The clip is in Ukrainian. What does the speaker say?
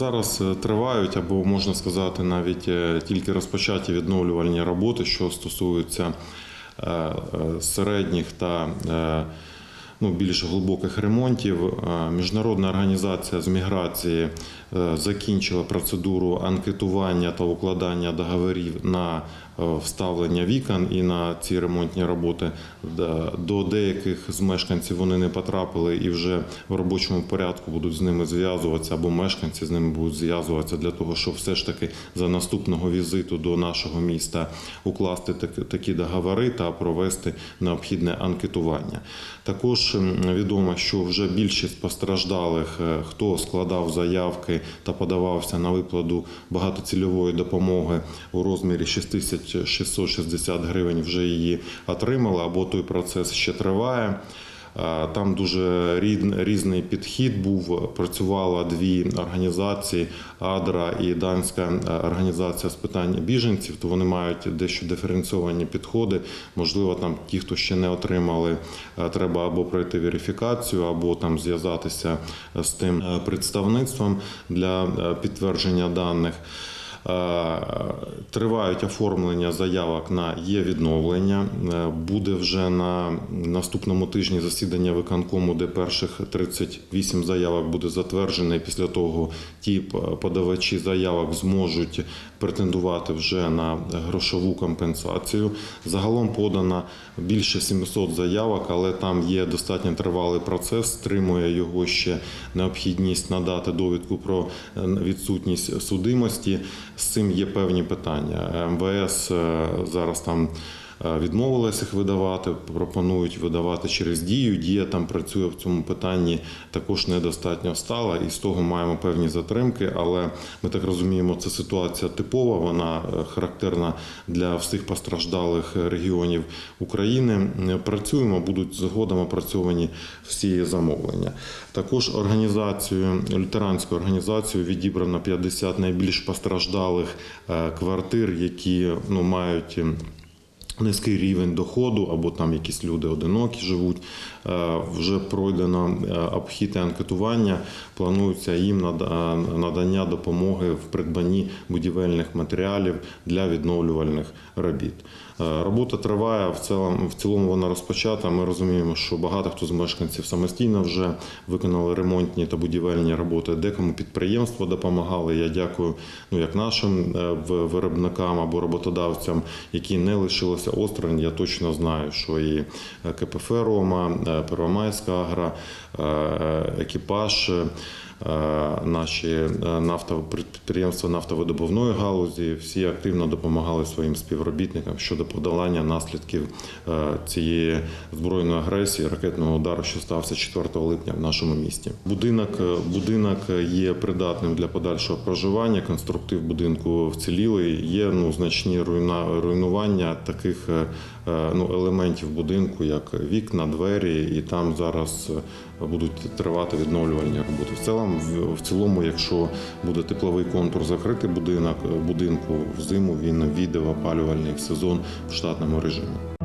Зараз е, тривають або можна сказати навіть е, тільки розпочаті відновлювальні роботи, що стосуються е, середніх та ну, більш глибоких ремонтів. Е, Міжнародна організація з міграції е, закінчила процедуру анкетування та укладання договорів на е, вставлення вікон і на ці ремонтні роботи. До деяких з мешканців вони не потрапили і вже в робочому порядку будуть з ними зв'язуватися, або мешканці з ними будуть зв'язуватися для того, щоб все ж таки за наступного візиту до нашого міста укласти такі договори та провести необхідне анкетування. Також м, відомо, що вже більшість постраждалих, е, хто складав заявки та подавався на виплату багатоцільової допомоги у розмірі 6660 гривень, вже її отримали, або той процес ще триває. Е, Там дуже різний підхід був. Працювало дві організації Адра і Данська е, організація з питань біженців. То вони мають дещо диференційовані підходи. Можливо, там ті, хто ще не отримали, е, треба або пройти верифікацію, або там зв'язатися з тим представництвом для підтвердження даних. Е, Тривають оформлення заявок на є відновлення. Е, Буде вже на наступному тижні засідання виконкому, де перших 38 заявок буде затверджено. І після того ті подавачі заявок зможуть претендувати вже на грошову компенсацію. Загалом подано більше 700 заявок, але там є достатньо тривалий процес. Стримує його ще необхідність надати довідку про е, відсутність судимості. З цим є певні питання. МВС е, зараз там. Е, Відмовилися їх видавати, пропонують видавати через дію. Дія там працює в цьому питанні також недостатньо стала, і з того маємо певні затримки. Але ми так розуміємо, це ситуація типова, вона е, характерна для всіх постраждалих регіонів України. Е, Працюємо, будуть згодом опрацьовані всі замовлення. Також організацією лютеранською організацією відібрано 50 найбільш постраждалих е, квартир, які ну мають. Низький рівень доходу, або там якісь люди одинокі живуть. Е, Вже пройдено е, обхід і анкетування. Планується їм нада- надання допомоги в придбанні будівельних матеріалів для відновлювальних робіт. Е, Робота триває в цілому, в цілому вона розпочата. Ми розуміємо, що багато хто з мешканців самостійно вже виконали ремонтні та будівельні роботи. Декому підприємства допомагали. Я дякую ну як нашим е, виробникам або роботодавцям, які не лишилися осторонь. Я точно знаю, що і е, КПФ Рома, е, Первомайська Агра, е, екіпаж. Е, Наші е, підприємства нафтовидобувної галузі всі активно допомагали своїм співробітникам щодо подолання наслідків е, цієї збройної агресії, ракетного удару, що стався 4 липня в нашому місті. Будинок, будинок є придатним для подальшого проживання. Конструктив будинку вцілілий. Є ну значні руйна, руйнування таких ну, елементів будинку, як вікна, двері, і там зараз будуть тривати відновлювальні роботи. В цілому, в- цілому, якщо буде тепловий контур закритий будинок будинку, в зиму він війде в опалювальний сезон в штатному режимі.